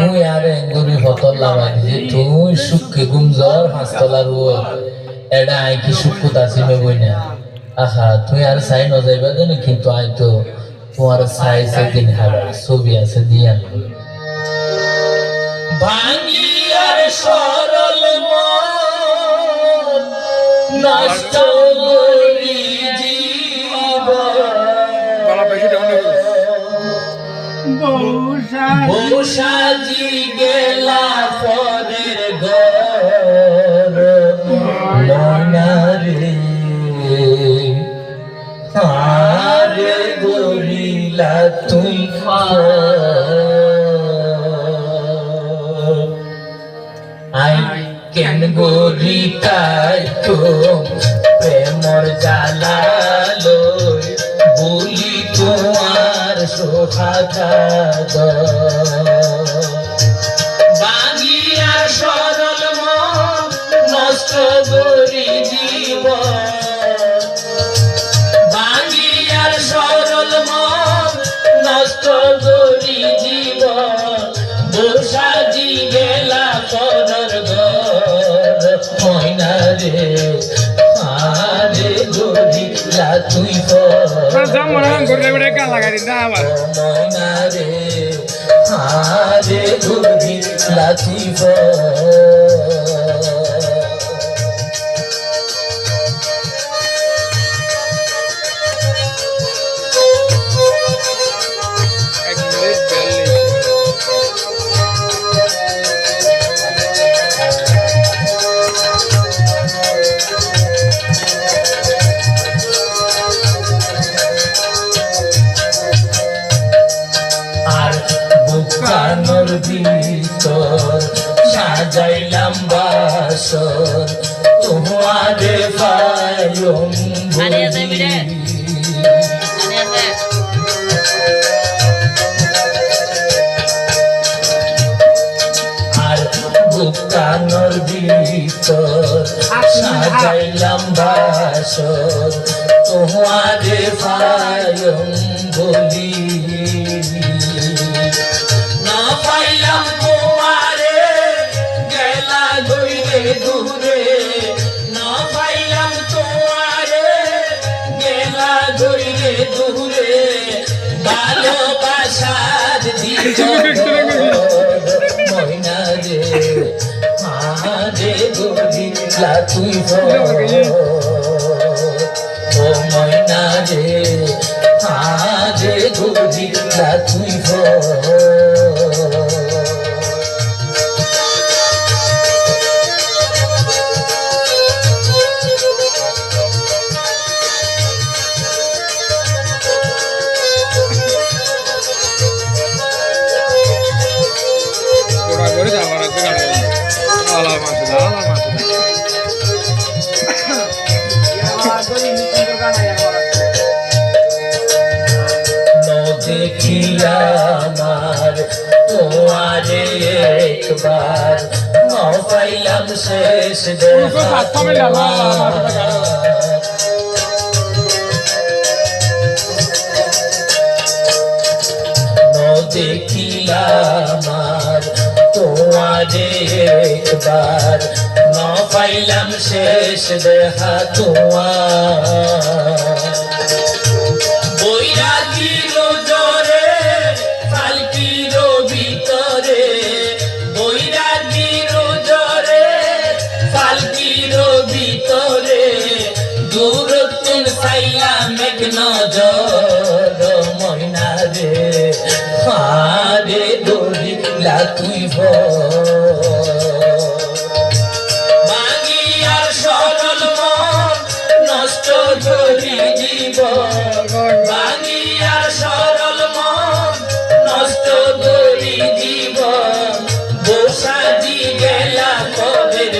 তুই আরে লাগাই তুই সুখে ও আই কি আহা তুই আর সাই ন যাইবা দেন কিন্তু আই তো তোমার সাই সেদিন হারা ছবি আছে দিয়া ভাঙি আর সরল মন নষ্ট বসাজি গেলা পরের ঘর। মনারে আরে গরিলা তুই আই কেন গরিতাই তো প্রেমর জ্বালা তোমার সোহাগা সরল নষ্ট করি জীবন বাঙিয়ার সরল নষ্ট করি জীবন বসাজি গেলা পরর ঘর। ময়না রে, আরে গরিলা, তুই যাম মনে হয় ঘুরলে ঘুরে লাগাই দিন না তুই বিরে। আরে আছে আর বুকানোর ভিতর সাজাইলাম বাসর তোমারে পায়ম বলি দূরে না পাইলাম তোমারে গেলা গইলে দূরে ভালোবাসার দিত রে আরে গরিলা তুই ও ময়না রে ছিলাম আর তোমারে একবার পাইলাম শেষ দেখা। দেখিলাম আর তোমারে একবার না পাইলাম শেষ দেখা তোমার। তুন সাইলাম এক নজর ময়না রে। হারে দরিলা তুই ভাঙিয়ার সরল মন নষ্ট করি জীবন ভাঙিয়ার সরল মন নষ্ট করি জীবন বসাজি গেলা কবের